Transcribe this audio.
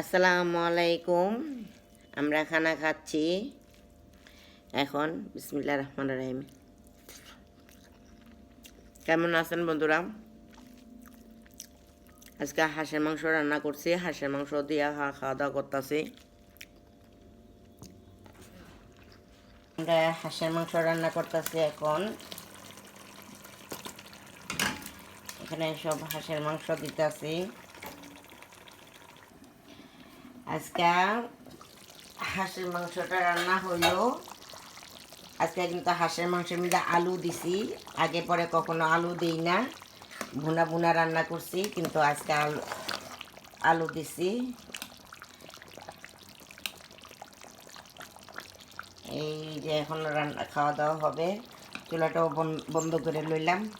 আসসালামু আলাইকুম। আমরা খানা খাচ্ছি। এখন বিসমিল্লা রহমান রহিম। কেমন আছেন বন্ধুরা? আজকে হাঁসের মাংস রান্না করছি। হাঁসের মাংস দিয়ে খাওয়া দাওয়া করতেছি। আমরা হাঁসের মাংস রান্না করতেছি এখন। এখানে সব হাঁসের মাংস দিতেছি। আজকে হাঁসের মাংসটা রান্না হলো। আজকে কিন্তু হাঁসের মাংসের মধ্যে আলু দিছি। আগে পরে কখনো আলু দিই না। ভুনা ভুনা রান্না করছি, কিন্তু আজকে আলু আলু দিছি। এই যে এখন রান্না, খাওয়া দাওয়া হবে। চুলাটাও বন- বন্ধ করে লইলাম।